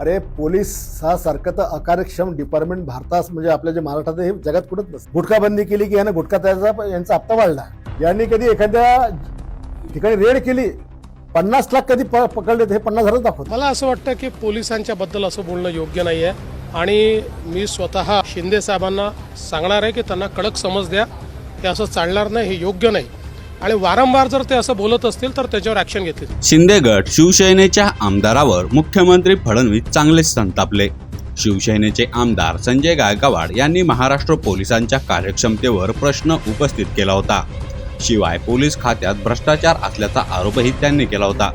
अरे पोलीस हा सारखं तर अकार्यक्षम डिपार्टमेंट भारतात म्हणजे आपल्या जे महाराष्ट्रात हे जगात कुठंच नसतं. गुटखा बंदी केली की यानं गुटखा त्याचा यांचा हप्ता वाढला. यांनी कधी एखाद्या ठिकाणी रेड केली पन्नास लाख कधी प- पकडले हे पन्नास हजार दाखवत मला असं वाटतं की पोलिसांच्या बद्दल असं बोलणं योग्य नाही आहे आणि मी स्वतः शिंदे साहेबांना सांगणार आहे की त्यांना कडक समज द्या ते असं चालणार नाही हे योग्य नाही. आणि वारंवार जर ते असं बोलत असतील तर त्याच्यावर ऍक्शन घेतली. शिंदे गट शिवसेनेच्या आमदारावर मुख्यमंत्री फडणवीस चांगलेच संतापले. शिवसेनेचे आमदार संजय गायकवाड यांनी महाराष्ट्र पोलिसांच्या कार्यक्षमतेवर प्रश्न उपस्थित केला होता. शिवाय पोलीस खात्यात भ्रष्टाचार असल्याचा आरोपही त्यांनी केला होता.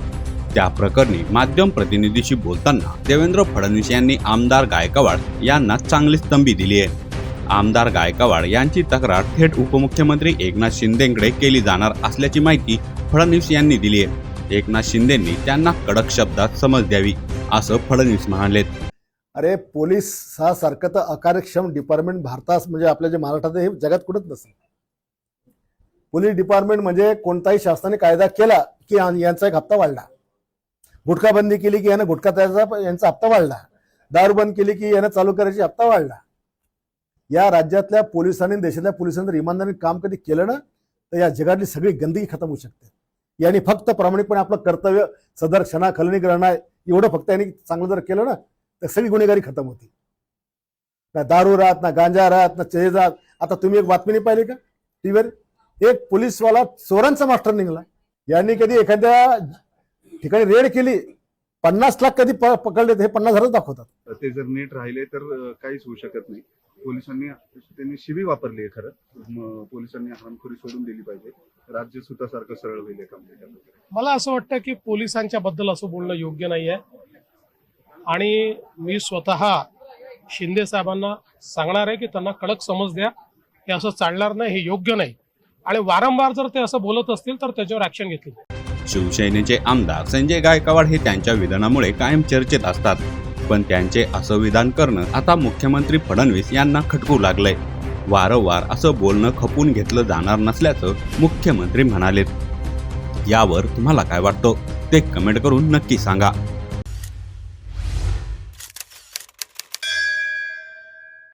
त्या प्रकरणी माध्यम प्रतिनिधीशी बोलताना देवेंद्र फडणवीस यांनी आमदार गायकवाड यांना चांगलीच तंबी दिली आहे. आमदार गायकवाड यांची तक्रार थेट उपमुख्यमंत्री एकनाथ शिंदेकडे केली जाणार असल्याची माहिती फडणवीस यांनी दिली आहे. एकनाथ शिंदेंनी त्यांना कडक शब्दात समज द्यावी असं फडणवीस म्हणालेत. अरे पोलीस हा सारखं तर अकार्यक्षम डिपार्टमेंट भारतास म्हणजे आपल्या जे महाराष्ट्रात हे जगात कुठंच नसतं पोलीस डिपार्टमेंट म्हणजे कोणताही शासनाने कायदा केला की यांचा एक हप्ता वाढला. गुटखा बंदी केली की यानं गुटखा त्याचा यांचा हप्ता वाढला. दारू बंद केली की यानं चालू करायची हप्ता वाढला. या राज्यातल्या पोलिसांनी देशातल्या पोलिसांनी जर इमानदारीने काम कधी केलं ना तर या जगातली सगळी गंदगी खतम होऊ शकते. यांनी फक्त प्रामाणिकपणे आपलं कर्तव्य सदर क्षणा खलनी करणं एवढं फक्त यांनी चांगलं जर केलं ना तर सगळी गुन्हेगारी खतम होती. ना दारू राहत ना गांजा राहत ना चेज राहत आता तुम्ही एक बातमी नाही पाहिली का? टीव्हीवर? एक पोलीसवाला चोरांचा मास्टर निघाला. यांनी कधी एखाद्या ठिकाणी रेड केली पन्नास लाख कधी पकडले हे पन्नास हजार दाखवतात. ते जर नीट राहिले तर काहीच होऊ शकत नाही. पोलिसांनी त्यांनी शिवी वापरली आहे खरं. पोलिसांनी हरामखोरी सोडून दिली पाहिजे. राज्य सुतासारखं सरळ होईल. मला असं वाटतं की पोलिसांच्या बद्दल असं बोलणं योग्य नाही आहे आणि मी स्वतः शिंदे साहेबांना सांगणार आहे की त्यांना कडक समज द्या. हे असं चालणार नाही हे योग्य नाही. आणि वारंवार जर ते असं बोलत असतील तर त्याच्यावर ॲक्शन घेतली. शिवसेनेचे आमदार संजय गायकवाड हे त्यांच्या विधानामुळे कायम चर्चेत असतात. पण त्यांचे असं विधान करणं आता मुख्यमंत्री फडणवीस यांना खटकू लागलंय. वारंवार असं बोलणं खपून घेतलं जाणार नसल्याचं मुख्यमंत्री म्हणालेत. यावर तुम्हाला काय वाटतं? ते कमेंट करून नक्की सांगा.